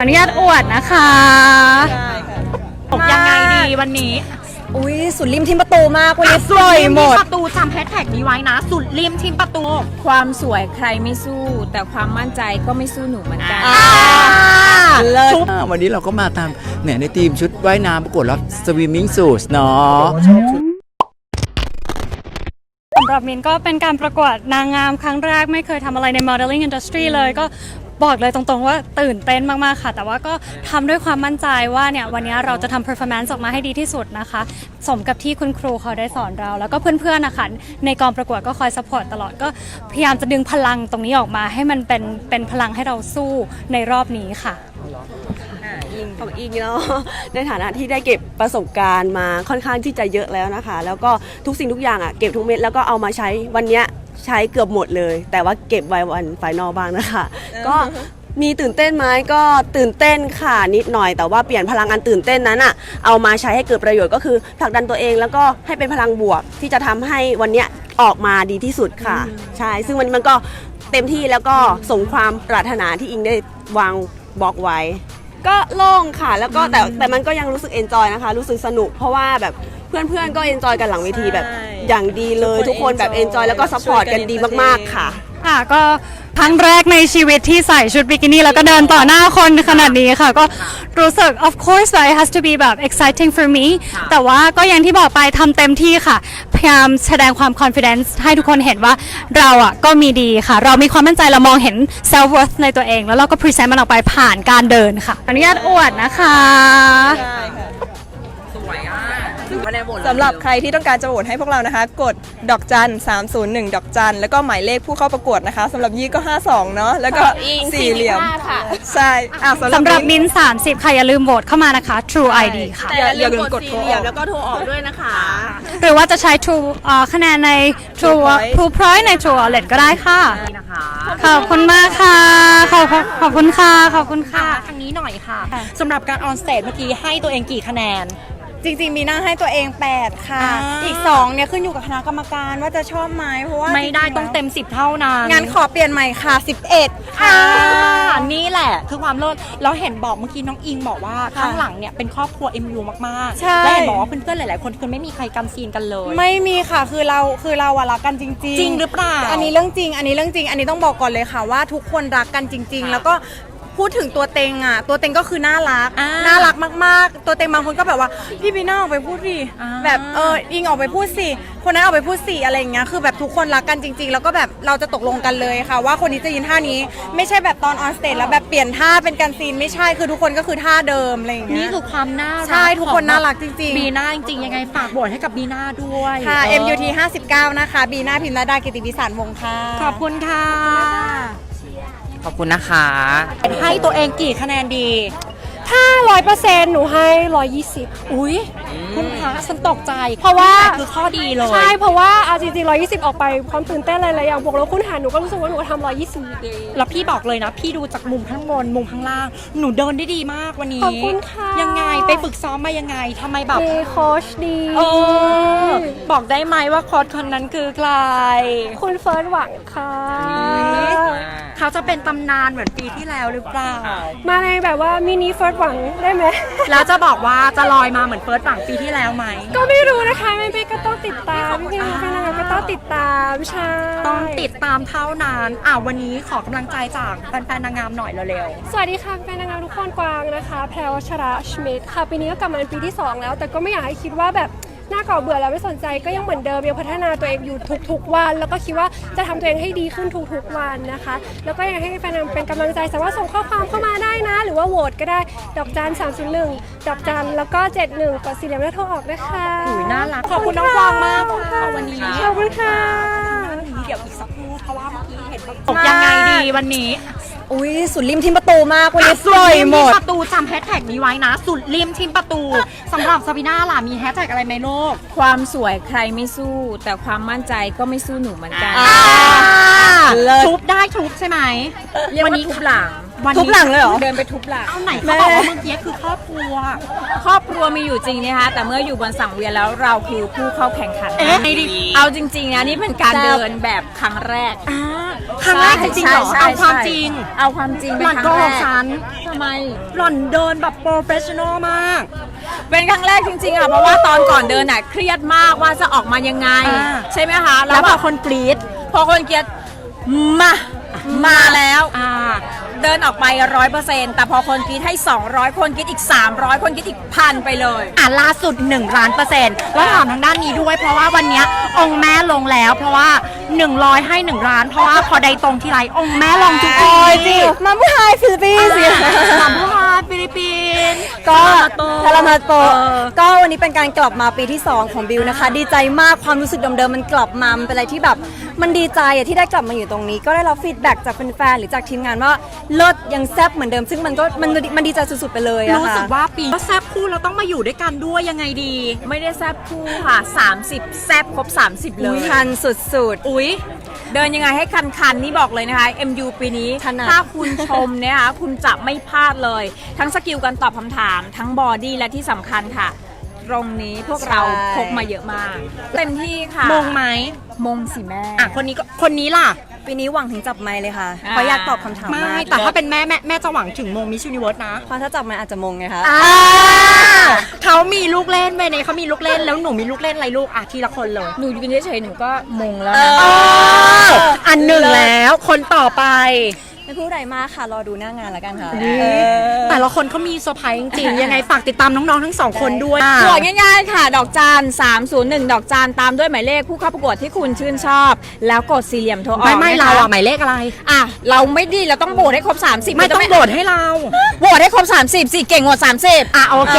อนุญาตอวดนะคะตกยังไงดีวันนี้อุ้ยสุดริมทิมประตูมากวันนี้สวยหมด ประตูจำแฮชแท็กนี้ไว้นะ สุดริมทีมประตู ความสวยใครไม่สู้ แต่ความมั่นใจก็ไม่สู้หนูเหมือนกันเลิศอ่าวันนี้เราก็มาตามเนี่ยในทีมชุดว่ายน้ำประกวดรับสวิมมิ่งสูทเนาะสำหรับมินก็เป็นการประกวดนางงามครั้งแรกไม่เคยทำอะไรใน modeling industry เลยก็ บอกเลยตรงๆว่าตื่นเต้นมากๆค่ะ แต่ว่าก็ทำด้วยความมั่นใจว่าเนี่ยวันนี้เราจะทำ performance ออกมาให้ดีที่สุดนะคะ สมกับที่คุณครูเขาได้สอนเรา แล้วก็เพื่อนๆนะคะในกองประกวดก็คอย support ตลอดก็พยายามจะดึงพลังตรงนี้ออกมา ให้มันเป็นเป็นพลังให้เราสู้ในรอบนี้ค่ะอิงของอิงเนาะ ในฐานะที่ได้เก็บประสบการณ์มาค่อนข้างที่จะเยอะแล้วนะคะ แล้วก็ทุกสิ่งทุกอย่างอะเก็บทุกเม็ดแล้วก็เอามาใช้วันเนี้ย ใช้เกือบหมดเลย แต่ว่าเก็บไว้วันไฟนอลบ้างนะคะ ก็มีตื่นเต้นไหมก็ตื่นเต้นค่ะนิดหน่อยแต่ว่าเปลี่ยนพลังอันตื่นเต้นนั้นอะเอามาใช้ให้เกิดประโยชน์ก็คือผลักดันตัวเองแล้วก็ให้เป็นพลังบวกที่จะทำให้วันเนี้ยออกมาดีที่สุดค่ะ ใช่ซึ่งวันนี้มันก็เต็มที่แล้วก็สมความปรารถนาที่อิงได้วางบล็อกไว้ ก็โล่งค่ะแล้วก็แต่แต่มันก็ยังรู้สึกเอนจอยนะคะ รู้สึกสนุกเพราะว่าแบบ เพื่อนๆก็เอนจอยกันหลังเวทีแบบอย่างดีเลยทุกคนแบบเอนจอยแล้วก็ซัพพอร์ตกันดีมากๆค่ะ ค่ะก็ครั้งแรกในชีวิตที่ใส่ชุดบิกินี่แล้วก็เดินต่อหน้าคนขนาดนี้ค่ะ ก็รู้สึก of course it has to be แบบ exciting for me แต่ว่าก็อย่างที่บอกไปทำเต็มที่ค่ะ พยายามแสดงความ confidence ให้ทุกคนเห็นว่าเราอะก็มีดีค่ะ เรามีความมั่นใจเรามองเห็น self worth ในตัวเอง แล้วเราก็ present มันออกไปผ่านการเดินค่ะ อนุญาตอวดนะคะ สำหรับใครที่ต้องการจะโหวตให้พวกเรานะคะ กดดอกจัน 301 ดอกจัน แล้วก็หมายเลขผู้เข้าประกวดนะคะสำหรับยี่ก็ 52 เนาะแล้วก็สี่เหลี่ยมใช่อะสำหรับสำหรับมิ้มิน 30 ค่ะ อย่าลืมโหวตเข้ามานะคะ True ID ค่ะ อย่าอย่าลืมกดโทรออก แล้วก็โทรออกด้วยนะคะ หรือว่าจะใช้ True เอ่อคะแนนใน True Point True Point ใน True Wallet ก็ได้ค่ะ ขอบคุณมากค่ะ ขอบคุณขอบคุณค่ะ ขอบคุณค่ะ ทางนี้หน่อยค่ะค่ะสำหรับการออนสเตจเมื่อกี้ให้ตัวเองกี่คะแนน จริงๆมีหน้าให้ตัวเอง 8 ค่ะ อ่า อีก 2 เนี่ยขึ้นอยู่กับคณะกรรมการว่าจะชอบไหมเพราะว่าไม่ได้จริๆต้องเต็ม 10 เท่านั้นงั้นขอเปลี่ยนใหม่ค่ะ 11อ่าค่ะนี่แหละคือความเลิศแล้วเห็นบอกเมื่อกี้น้องอิงบอกว่าค่ะข้างหลังเนี่ยเป็นครอบครัว MU มากๆ ใช่ และเห็นบอกว่าเพื่อนๆหลายๆ คนคือไม่มีใครกันซีนกันเลย ไม่มีค่ะคือเราคือเราอะรักกันจริงๆจริงหรือเปล่า อันนี้เรื่องจริง อันนี้เรื่องจริง อันนี้ต้องบอกก่อนเลยค่ะว่าทุกคนรักกันจริงๆแล้วก็ พูดถึงตัวเต็งอะ ตัวเต็งก็คือน่ารัก อ่าน่ารักมากๆ ตัวเต็งบางคนก็แบบว่า พี่บีน่าออกไปพูดดิอ่า แบบเอออิงออกไปพูดสิคนนั้นออกไปพูดสิอะไรอย่างเงี้ยคือแบบทุกคนรักกันจริง ๆ แล้วก็แบบเราจะตกลงกันเลยค่ะ ว่าคนนี้จะยืนท่านี้ ไม่ใช่แบบตอนออนสเตจแล้วแบบเปลี่ยนท่าเป็นการซีนไม่ใช่คือทุกคนก็คือท่าเดิมอะไรอย่างเงี้ย นี่คือความน่ารักใช่ทุกคนน่ารักจริงๆ บีน่าจริงๆ ยังไงฝากบทให้กับบีน่าด้วยค่ะ เออ MUT 59 นะคะ บีนาพิมพ์ระดากิติวิสารวงศ์ค่ะ ขอบคุณค่ะข อบคุณนะคะ ให้ตัวเองกี่คะแนนดี ถ้าร้อยเปอร์เซ็นต์หนูให้ร้อยยี่สิบอุ้ยคุณพระฉันตกใจ เพราะว่านี่แหลคือข้อดีเลย ใช่ เพราะว่าเอาจริงๆร้อยยี่สิบออกไปความตื่นเต้นอะไรหลายอย่างบวกแล้วคุณหารหนูก็รู้สึกว่าหนูทำร้อยยี่สิบแล้วพี่บอกเลยนะ พี่ดูจากมุมข้างบนมุมข้างล่าง หนูเดินได้ดีมากวันนี้ ขอบคุณค่ะ ยังไงไปฝึกซ้อมมายังไงทำไมแบบมีโค้ชดีเออบอกได้ไหมว่าโค้ชคนนั้นคือใคร คุณเฟิร์สหวังค่ะ เขาจะเป็นตำนานเหมือนปีที่แล้วหรือเปล่า มาในแบบว่ามินิเฟิร์สหวังได้ไหม แล้วจะบอกว่าจะลอยมาเหมือนเฟิร์สหวังปีที่แล้วไหม ก็ไม่รู้นะคะไม่พี่ก็ต้องติดตามพี่พี่เป็นอะไรก็ต้องติดตามใช่ต้องติดตามเท่านั้นอะวันนี้ขอกำลังใจจากแฟนๆนางงามหน่อยเร็วสวัสดีค่ะแฟนนางงามทุกคนกวางนะคะ แพรวชระชมิดค่ะปีนี้ก็กลับมาเป็นปีที่2แล้ว แต่ก็ไม่อยากให้คิดว่าแบบ หน้าเก่าเบื่อแล้วไม่สนใจก็ยังเหมือนเดิมยังพัฒนาตัวเองอยู่ทุกๆวัน แล้วก็คิดว่าจะทำตัวเองให้ดีขึ้นทุกๆวันนะคะ แล้วก็อยากให้แฟนนางเป็นกำลังใจสามารถส่งข้อความเข้ามาได้นะ หรือว่าโหวตก็ได้ดอกจัน301ดอกจันแล้วก็71กดสี่เหลี่ยมแล้วโทรออกนะคะๆอุ้ยน่ารักขอบคุณน้องกวางมากค่ะวันนี้ขอบคุณค่ะวันนี้เดี๋ยวอีกสักครู่เพราะว่าเมื่อกี้เห็นว่าตกยังไงดีวันนี้ อุ้ยสุดริมทิมประตูมากวันนี้สสุดวยริมหมทีมด ประตูจำแฮชแท็กนี้ไว้นะ สุดริมทีมประตูสำหรับซาบิน่าล่ะมีแฮชแท็กอะไรไหมลูกความสวยใครไม่สู้ แต่ความมั่นใจก็ไม่สู้หนูเหมือนกันเลิศ ทุบได้ทุบใช่ไหมเรียกว่าทุบหลัง วันทุนี้บหลังเลยเหรอ เดินไปทุบหลัง เอาไหนเขาบอกว่าเมื่อกี้คือครอบครัว ครอบครัวมีอยู่จริงนะคะแต่เมื่ออยู่บนสังเวียนแล้วเราคือผู้เข้าแข่งขัน เอ๊ะ เอาจริงๆนะนี่เป็นการเดินแบบครั้งแรก อ่า ครั้งแรกจริงๆเหรอใช่ใช่เอาความใช่จริง เอาความจริงหเป็นล่อนครั้โกงแรหกกฉัน ทำไม หล่อนเดินแบบโปรเฟชชั่นอลมาก เป็นครั้งแรกจริงๆอะเพราะว่าตอนก่อนเดินอะเครียดมากว่าจะออกมายังไง อ่า ใช่ไหมคะแล้วพแบอบคนกรี๊ดพอคนเกลียดมามาแล้ว อ่า เดินออกไปร้อยเปอร์เซ็นต์แต่พอคนกรีดให้ 200 คนกรีดอีก 300 คนกรีดอีกพันไปเลย อะล่าสุด1ล้านเปอร์เซ็นต์แล้วถามทางด้านนี้ด้วย เพราะว่าวันเนี้ยองค์แม่ลงแล้ว เพราะว่า 100 ให้1ล้าน เพราะว่าพอใดตรงทีไรองค์แม่ลงทุกทีมาผู้ชายฟิลิปปินส์สามผู้ฮา ฟิลิปปินส์ก็ซาลามาโตก็วันนี้เป็นการกลับมาปีที่ 2 ของบิวนะคะ ดีใจมากความรู้สึกเดิมๆมันกลับมามันเป็นอะไรที่แบบมันดีใจอะที่ได้กลับมาอยู่ตรงนี้ ก็ได้รับฟีดแบ็กจากแฟนๆหรือจากทีมงานว่าเลิศยังแซ่บเหมือนเดิม ซึ่งมันก็มันมันดีใจสุดๆไปเลยอะรู้ค่ะสึกว่าปีก็แซ่บคู่เราต้องมาอยู่ด้วยกันด้วยยังไงดี ไม่ได้แซบคู่ค่ะ 30 แซบครบ 30 เลยทันสุดอุ๊ย เดินยังไงให้คันคันๆนี่บอกเลยนะคะ MU ปีนี้ ถนัด ถ้าคุณชมเนี่ยค่ะคุณจะไม่พลาดเลย ทั้งสกิลการตอบคำถาม ทั้งบอดี้และที่สำคัญค่ะ ตรงนี้พวกเราพกมาเยอะมาก เต็มที่ค่ะมงไหมมงสิแม่ อะคนนี้ก็คนนี้ล่ะๆ ปีนี้หวังถึงจับไมค์เลยค่ะอ่าเพราะอยากตอบคำถามไม่มากแต่ถ้าเป็นแม่แม่แม่จะหวังถึงมงมิช s u นิเวิร์สนะเพราะถ้าจับไมค์อาจจะมงไงคะเขามีลูกเล่นเวเนเขามีลูกเล่นแล้วหนูมีลูกเล่นอะไรลูกอะทีละคนเลยหนูยืนเฉยๆหนูก็มงแล้วเอนะออันหนึ่งแล้วคนต่อไป ไม่พูดอะไรมากค่ะ รอดูหน้างานแล้วกันค่ะแต่ละคนเขามีเซอร์ไพรส์จริงๆ ยังไงฝากติดตามน้องๆทั้งสองคนด้วยโหวตง่ายๆค่ะ ดอกจาน301 ดอกจานตามด้วยหมายเลขผู้เข้าประกวดที่คุณชื่นชอบ แล้วกดสี่เหลี่ยมโทรออกไม่ไม่นะคะเราอะหมายเลขอะไร อะเราไม่ดีเราต้องโหวตให้ครบ 30ไม่ต้องโหวตให้เราโหวตให้ครบ 30สิเก่งโหวต30 อะโอเค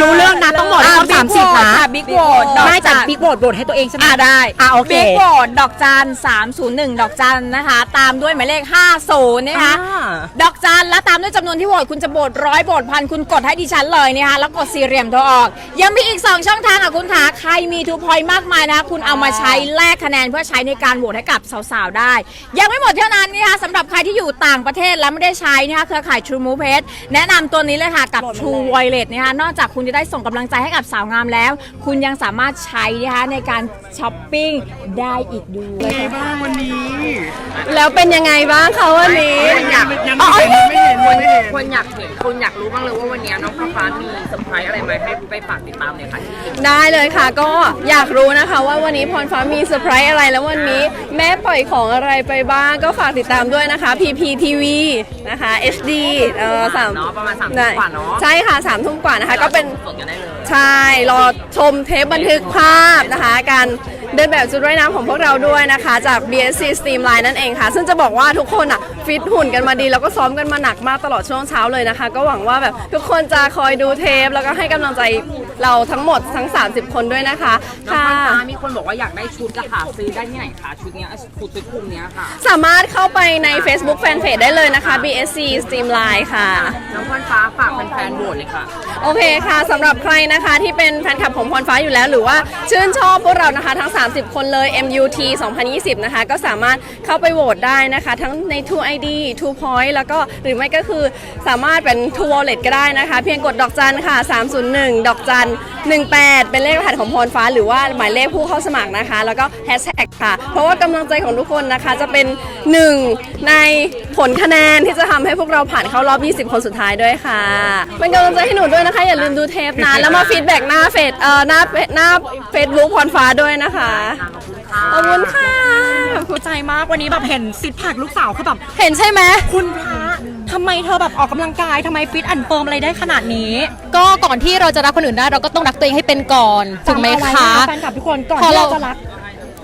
รู้เรื่องนะต้องโหวตให้ครบสามสิบนะบิ๊กโหวตดอกไม่แต่จานบิ๊กโหวตโหวตให้ตัวเองใช่ไหมอะได้อะโอเค บิ๊กโหวตดอกจาน301 ดอกจันนะคะ ตามด้วยหมายเลข 50นะคะอ่า ดอกจันแล้วตามด้วยจำนวนที่โหวตคุณจะโหวตร้อยโหวตพันคุณกดให้ดิฉันเลยนะคะแล้วกดสี่เหลี่ยมโทรออก ยังมีอีก 2 ช่องทางอะคุณคะใครมีทูพอยต์มากมายนะคะคุณเอามาใช้แลกคะแนนเพื่อใช้ในการโหวตให้กับสาวๆได้ ยังไม่หมดเท่านั้นนะคะสำหรับใครที่อยู่ต่างประเทศและไม่ได้ใช้นะคะเครือข่าย True Move Page แนะนำตัวนี้เลยค่ะกับ True Wallet นะคะนอกจากคุณจะได้ส่งกำลังใจให้กับสาวงามแล้ว คุณยังสามารถใช้นะคะในการช้อปปิ้งได้อีกด้วยแล้วเป็นยังไงบ้างคะวันนี้ยังไม่เห็นไม่เห็นไม่เห็นคนอยากเห็นคนอยากรู้บ้างเลยว่าวันนี้น้องฟ้าฟ้ามีเซอร์ไพรส์อะไรไหมให้ไปฝากติดตามเลยค่ะได้เลยค่ะ ก็อยากรู้นะคะว่าวันนี้พรฟ้ามีเซอร์ไพรส์อะไรแล้ววันนี้แม่ปล่อยของอะไรไปบ้างก็ฝากติดตามด้วยนะคะ PPTV นะคะ HD เออสามเนาะประมาณสามทุ่มกว่าเนอะใช่ค่ะสามทุ่มกว่านะคะ ก็เป็นสดกันได้เลยใช่รอชมเทปบันทึกภาพนะคะการ เดินแบบชุดว่ายน้ำของพวกเราด้วยนะคะ จาก BSC Streamline นั่นเองค่ะ ซึ่งจะบอกว่าทุกคนอะฟิตหุ่นกันมาดี แล้วก็ซ้อมกันมาหนักมากตลอดช่วงเช้าเลยนะคะ ก็หวังว่าแบบทุกคนจะคอยดูเทป แล้วก็ให้กำลังใจ เราทั้งหมดทั้ง 30 คนด้วยนะคะน้องค่ะฟ้าฟ้ามีคนบอกว่าอยากได้ชุดอะค่ะซื้อได้ที่ไหนคะชุดเนี้ยชุดชุดคุมเนี้ยค่ะ สามารถเข้าไปใน Facebook Fanpage ได้เลยนะคะ BSC Streamline ค่ะ น้องฟ้าฟ้าฝากแฟนๆโหวตเลยค่ะ โอเคค่ะสำหรับใครนะคะที่เป็นแฟนคลับของพรฟ้าอยู่แล้ว หรือว่าชื่นชอบพวกเรานะคะทั้ง 30 คนเลย MUT 2020 นะคะ ก็สามารถเข้าไปโหวตได้นะคะ ทั้งใน True ID True Point แล้วก็หรือไม่ก็คือสามารถเป็น True Wallet ก็ได้นะคะ เพียงกดดอกจันค่ะ 301 ดอกจัน18 เป็นเลขรหัสของพรฟ้า หรือว่าหมายเลขผู้เข้าสมัครนะคะ แล้วก็แฮชแท็กค่ะ เพราะว่ากำลังใจของทุกคนนะคะ จะเป็นหนึ่งในผลคะแนนที่จะทำให้พวกเราผ่านเข้ารอบ 20 คนสุดท้ายด้วยค่ะ เป็นกำลังใจให้หนูด้วยนะคะ อย่าลืมดูเทปนะ แล้วมาฟีดแบ็กหน้าเฟซเอ่อหน้าหน้าเฟซบุ๊กพรฟ้าด้วยนะคะ ขอบคุณค่ะ ภูมิใจมากวันนี้แบบเห็นซิดแพคลูกสาวคือแบบเห็นใช่ไหม คุณพระทำไมเธอแบบออกกำลังกายทำไมฟิตอันเฟิร์มอะไรได้ขนาดนี้ก็ก่อนที่เราจะรักคนอื่นได้เราก็ต้องรักตัวเองให้เป็นก่อนถูกไหมจำเอาว้คะนแฟนคลับทุกคนก่อนพอที่เรา เราจะรัก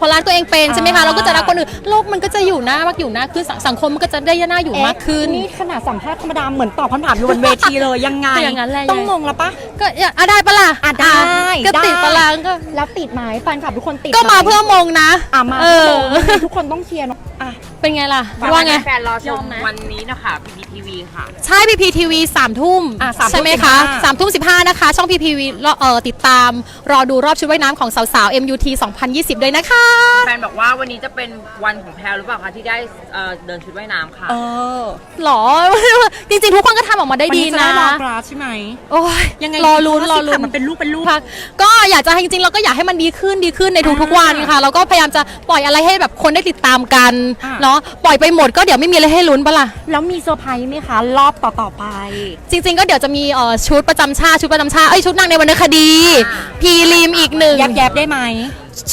พอรักตัวเองเป็นใช่ไหมอ่าคะเราก็จะรักคนอื่นโลกมันก็จะอยู่หน้ามากอยู่หน้าขึ้นสังสังคมมันก็จะได้น่าอยู่มากขึ้นนี่ขนาดสัมภาษณ์ธรรมดาเหมือนตอบคำถามอยู่บนเวทีเลยยังไง ก็อย่างนั้นแหละต้องมงแล้วปะ ก็อย่าอะได้ปะล่ะอะได้ก็ติดได้ปะล่ะก็แล้วติดไหมแฟนคลับทุกคนติดก็มาไหเพื่อมงนะอะมาเอเพื่ออมงทุกคนต้องเชียร์เนอะอะ เป็นไงล่ะว่าไง แฟนๆรอชมวันนี้นะคะ PPT ทีวีค่ะ ใช่ PPTV สามทุ่มอะ3ใช่ไหมคะสามทุ่มสิบห้านะคะ ช่อง PPTV รอเอ่อติดตาม รอดูรอบชุดว่ายน้ำของสาวๆ MUT 2020 ด้วยนะคะ แฟนบอกว่าวันนี้จะเป็นวันของแพลหรือเปล่าคะที่ได้เอ่อเดินชุดว่ายน้ำค่ะ เออหรอ จริงๆ ทุกคนก็ทำออกมาได้วันดีนี้จะนะได้รอกราฟใช่ไหมโอ้ยยังไงรอลุ้นดีรอเพาะว่าลุ้สินมันเป็นลูกเป็นลูก ค่ะก็อยากจะให้จริงๆเราก็อยากให้มันดีขึ้นดีขึ้นในทุกๆวันค่ะแล้วก็พยายามจะปล่อยอะไรให้แบบคนได้ติดตามกันอะเนาะปล่อยไปหมดก็เดี๋ยวไม่มีอะไรให้ลุ้นปะล่ะ แล้วมีเซอร์ไพรส์ไหมคะ รอบต่อๆไป จริง ๆ ก็เดี๋ยวจะมีเอ่อชุดประจำชาติชุดประจำชาติเอ้ยชุดนางในวรรณคดี พีรีมอีกหนึ่งแยบๆได้ไหม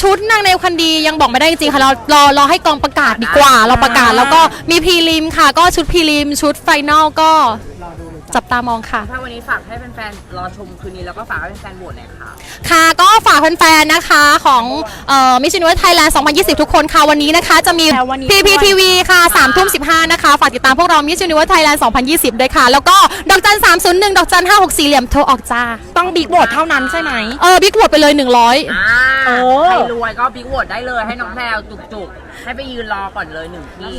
ชุดนางในวรรณคดียังบอกไม่ได้จริงๆค่ะเรารอรอให้กองประกาศดีกว่า เราประกาศแล้วก็มีพีรีมค่ะ ก็ชุดพีรีมชุดไฟนอลก็ จับตามองค่ะ ถ้าวันนี้ฝากให้แฟนๆรอชมคืนนี้แล้วก็ฝากให้แฟนๆโหวตหน่อยค่ะ ค่ะก็ฝากแฟนๆนะคะของเอ่อมิชชันนิวไทยแลนด์ 2020 ทุกคนค่ะวันนี้นะคะ จะมีแล้ววันนี้ PPTV ค่ะ3ทุ่ม15 นะคะ ฝากติดตามพวกเรามิชชันนิวไทยแลนด์ 2020 ด้วยค่ะ แล้วก็ดอกจัน 301 ดอกจัน 564 เหลี่ยมโทรออกจ้า ต้องบิ๊กโหวตเท่านั้นใช่ไหมเออบิ๊กวดไปเลย 100อ่าโอ้ใครรวยก็บิ๊กโหวตได้เลยให้น้องแพลจุกๆ ให้ไปยืนรอก่อนเลยหนึ่งที่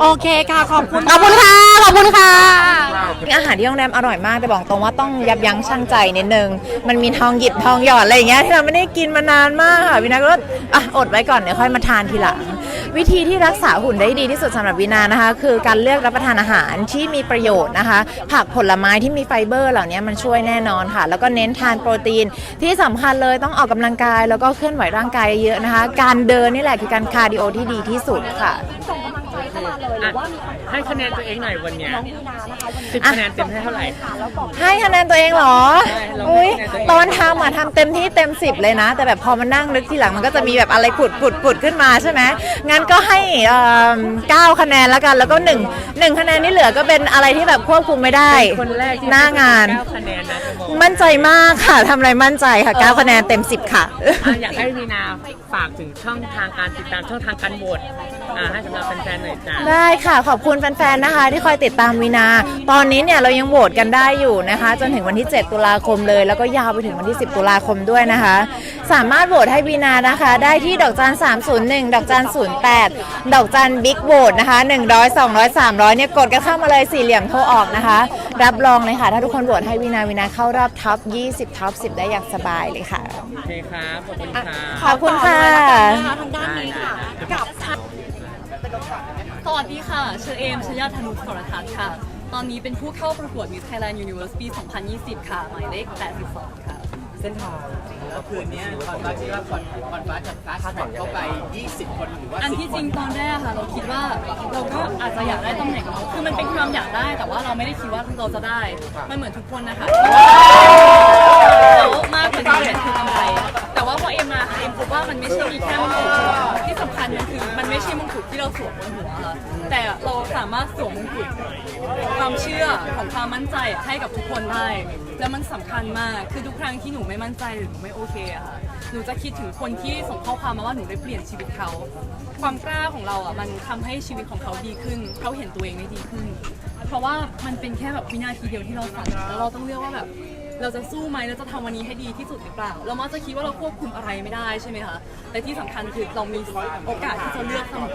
โอเคค่ะ ขอบคุณ ขอบคุณค่ะ ขอบคุณค่ะ อาหารที่โรงแรมอร่อยมาก แต่บอกตรงว่าต้องยับยั้งชั่งใจนิดนึง มันมีทองหยิบทองหยอดอะไรอย่างเงี้ยที่เราไม่ได้กินมานานมากค่ะวินาก็อะอดไว้ก่อนเดี๋ยวค่อยมาทานทีหลัง วิธีที่รักษาหุ่นได้ดีที่สุดสำหรับวินานะคะ คือการเลือกรับประทานอาหารที่มีประโยชน์นะคะ ผักผลไม้ที่มีไฟเบอร์เหล่านี้มันช่วยแน่นอนค่ะ แล้วก็เน้นทานโปรตีนที่สำคัญเลยต้องออกกำลังกาย แล้วก็เคลื่อนไหวร่างกายเยอะนะคะ การเดินนี่แหละคือการคาร์ดิโอที่ดีที่สุดค่ะให้ คะแนนตัวเองหน่อยวันเนี้ยสิบคะแนนเต็มให้เท่าไหร่ ให้คะแนนตัวเองเหรอ ใช่ลองอุ้ยให้คะแนนตัวเอง ตอนทำอะทำเต็มที่เต็มสิบเลยนะ แต่แบบพอมานั่งนึกทีหลังมันก็จะมีแบบอะไรผุดผุดผุดขึ้นมาใช่ไหมงั้นก็ให้เอิ่มเก้าคะแนนแล้วกัน แล้วก็หนึ่งหนึ่งคะแนนที่เหลือก็เป็นอะไรที่แบบควบคุมไม่ได้คนแรกที่หน้างาน เก้าคะแนนนะจะบอกมั่นใจมากค่ะทำอะไรมั่นใจค่ะเก้าคะแนนเต็มสิบค่ะ อะอยากให้วีนาฝากถึงช่องทางการติดตามช่องทางการโหวตอ่าให้สำหรับแฟนๆหน่อยจ้า ได้ค่ะ ขอบคุณแฟนๆ นะคะ ที่คอยติดตามวินา ตอนนี้เนี่ยเรายังโหวตกันได้อยู่นะคะ จนถึงวันที่ 7 ตุลาคมเลย แล้วก็ยาวไปถึงวันที่ 10 ตุลาคมด้วยนะคะ สามารถโหวตให้วีนานะคะ ได้ที่ดอกจัน301 ดอกจัน08 ดอกจันบิ๊กโหวตนะคะ 100 200 300 เนี่ยกดกันเข้ามาเลยสี่เหลี่ยมโทรออกนะคะ รับรองเลยค่ะ ถ้าทุกคนโหวตให้วีนาวีนาเข้ารอบท็อป 20 ท็อป 10 ได้อย่างสบายเลยค่ะ โอเคครับขอบคุณครับ ขอบคุณค่ะทางด้านนี้ค่ะกับ สวัสดีค่ะชื่อเอมชยาธนุสรทัศน์ค่ะ ตอนนี้เป็นผู้เข้าประกวด Miss Thailand Universe ปี 2020 ค่ะ หมายเลข 82 ค่ะ เส้นทางคืนนี้คอนฟ้าคิดว่าคอนคอนฟ้าจะฟ้าแข่งเข้าไป 20 คนหรือว่าอันที่จริงตอนแรกค่ะ เราคิดว่าเราก็อาจจะอยากได้ตำแหน่งนี้คือมันเป็นความอยากได้แต่ว่าเราไม่ได้คิดว่าเราจะได้ มันเหมือนทุกคนนะคะแล้วมากกว่านี้เนี่ยคือกำไร บว่ามันไม่ใช่มีแค่มงกุฎที่สำคัญมันคือมันไม่ใช่มงกุฎที่เราสวมบนหัวค่ะแต่เราสามารถสวมมงกุฎความเชื่อของความมั่นใจให้กับทุกคนได้ แล้วมันสำคัญมากคือทุกครั้งที่หนูไม่มั่นใจหรือหนูไม่โอเคอะค่ะหนูจะคิดถึงคนที่ส่งข้อความมาว่าหนูได้เปลี่ยนชีวิตเขา ความกล้าของเราอะมันทำให้ชีวิตของเขาดีขึ้นเขาเห็นตัวเองได้ดีขึ้น เพราะว่ามันเป็นแค่แบบวินาทีเดียวที่เราฝันแล้วเราต้องเลือกว่าแบบ เราจะสู้ไหมเราจะทำวันนี้ให้ดีที่สุดหรือเปล่า เรามักจะคิดว่าเราควบคุมอะไรไม่ได้ใช่ไหมคะแต่ที่สำคัญคือเรามีโอกาสที่จะเลือกเสมอ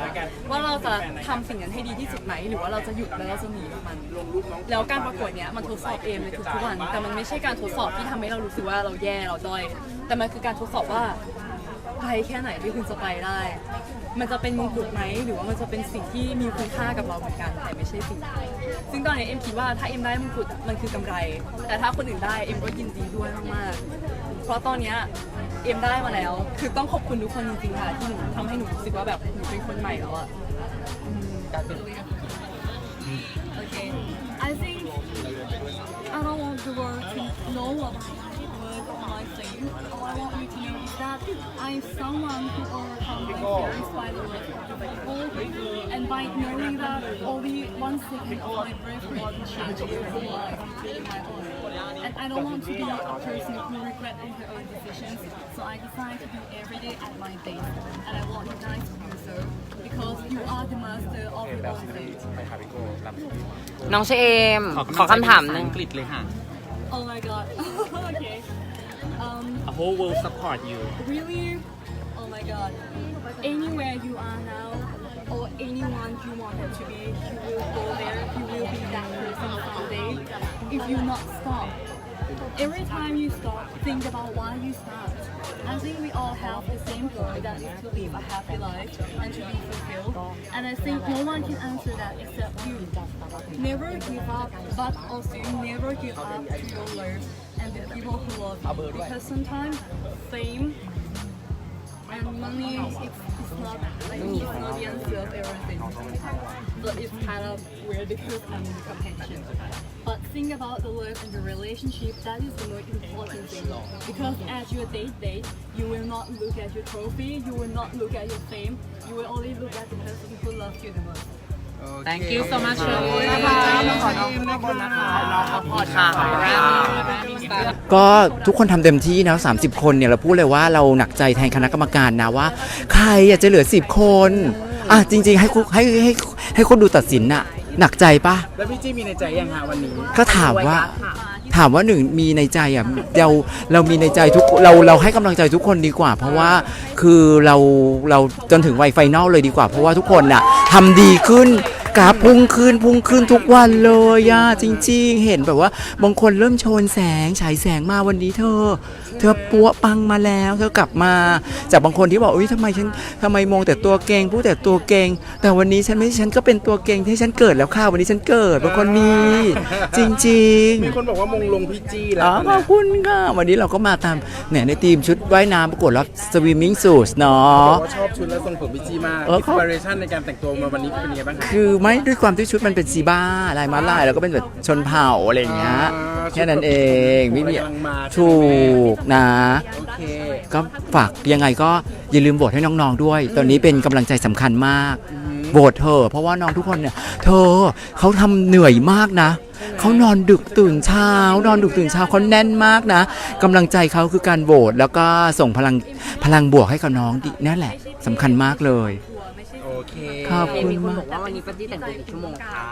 ว่าเราจะทำสิ่งนั้นให้ดีที่สุดไหมหรือว่าเราจะหยุดแล้วเราจะหนีมัน แล้วการประกวดเนี้ยมันทดสอบเอมในทุกๆวัน แต่มันไม่ใช่การทดสอบที่ทำให้เรารู้สึกว่าเราแย่เราด้อยแต่มันคือการทดสอบว่า ไปแค่ไหนที่คุณจะไปได้ มันจะเป็นมงกุฎไหมหรือว่ามันจะเป็นสิ่งที่มีคุณค่ากับเราเหมือนกันแต่ไม่ใช่สิ่งซึ่งตอนนี้เอ็มคิดว่าถ้าเอ็มได้มงกุฎมันคือกำไร แต่ถ้าคนอื่นได้เอ็มก็ยินดีด้วยมากๆเพราะตอนเนี้ยเอ็มได้มาแล้ว คือต้องขอบคุณทุกคนจริงๆค่ะที่หนูทำให้หนูรู้สึกว่าแบบหนูเป็นคนใหม่แล้วอะ Okay. I think I don't want the world to know about my thing. I want you to know that I'm someone who overcomes my fears by the rest of the people. And by knowing that only one second of my bravery can change your life, including my own. And I don't want to be a person who regret on her own decisions. So I decide to do every day at my best. And I want you guys to do so. Because you are the master of your own fate. น้องเชเอม ขอคำถามหนึ่ง อังกฤษเลยค่ะ Oh my god. okay. Whole world support you really? Oh my god. Anywhere you are now, or anyone you wanted to be, you will go there, you will be that person someday if you not stop. Every time you stop, think about why you stopped. I think we all have the same goal that is to live a happy life and to be fulfilled. And I think no one can answer that except you. Never give up, but also never give up to your love and the people who love you. Because sometimes fame and money is it's not like it's not the answer of everything. But it's kind of weird because I'm in competition. But think about the love and the relationship. That is the most important thing. Because as your date date, you will not look at your trophy. You will not look at your fame. You will only look at the person who loves you the most. Thank you so much ก็ทุกคนทำเต็มที่นะ 30 คนเนี่ยเราพูดเลยว่าเราหนักใจแทนคณะกรรมการนะว่า ใครอยากจะเหลือ 10 คน อะจริง ๆ ให้คุให้ให้ให้คนดูตัดสินน่ะ หนักใจปะแล้วพี่จี้มีในใจยังฮะวันนี้ ก็ถามว่า ถามว่าหนึ่งมีในใจอะเราเรามีในใจทุกเราเราให้กำลังใจทุกคนดีกว่า เพราะว่าคือเราเราจนถึงวัยไฟนอลเลยดีกว่า เพราะว่าทุกคนน่ะทำดีขึ้นกราฟพุ่งขึ้นพุ่งขึ้นทุกวันเลยอะจริง ๆ เห็นแบบว่าบางคนเริ่มโชนแสงฉายแสงมาวันนี้เธอเธอปัวปังมาแล้ว เธอกลับมา จากบางคนที่บอกอุ้ยทำไมฉันทำไมมองแต่ตัวเก่งพูดแต่ตัวเก่งแต่วันนี้ฉันไม่ฉันก็เป็นตัวเก่งที่ฉันเกิดแล้วค่ะวันนี้ฉันเกิดเป็นคนนี้จริงๆ มีคนบอกว่ามงลงพี่จี้แล้อ๋อวขอบคุณค่ะ วันนี้เราก็มาตามเนี่ยในทีมชุดว่ายน้ำประกวดรับสวิมมิ่งสูทเนาะบอกว่าชอบชุดและทรงผมพี่จี้มากเอออินเขา สปิเรชันในการแต่งตัวมาวันนี้เป็นยังไงบ้างคะ คือไม่ด้วยความที่ชุดมันเป็นซีบ้าลายม้าลายแล้วก็เป็นแบบชนเผ่าอะไรอย่างเงี้ยอ่าแค่นั้นเองไม่มีกำลังมาถูกนะโอเคก็ฝากยังไงก็อย่าลืมโหวตให้น้องๆด้วย ตอนนี้เป็นกำลังใจสำคัญมากโหวตเธอะเพราะว่าน้องทุกคนเนี่ย เธอเขาทำเหนื่อยมากนะ เขานอนดึกตื่นเช้า นอนดึกตื่นเช้าเขาแน่นมากนะกำลังใจเขาคือการโหวตแล้วก็ส่งพลังพลังบวกให้กับน้องดินั่นแหละสำคัญมากเลยโอเค ขอบคุณมีคนมาก บอกว่าวันนี้ป้าจี้แต่งตัวกี่ชั่วโมงคะ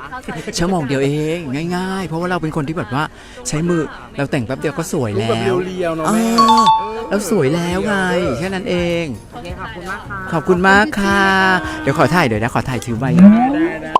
ชั่วโมงเดียวเองง่ายๆ เพราะว่าเราเป็นคนที่แบบว่าใช้มือเราแต่งแป๊บเดียวก็สวยรูปแล้แบบวเรียวๆเนาะเอแม่อเราสวยแล้วไงแค่นั้นเอง โอเคขอบคุณมากค่ะ ขอบคุณมากค่ะ เดี๋ยวขอถ่ายเดี๋ยวนะ ขอถ่ายถือไว้ ได้ได้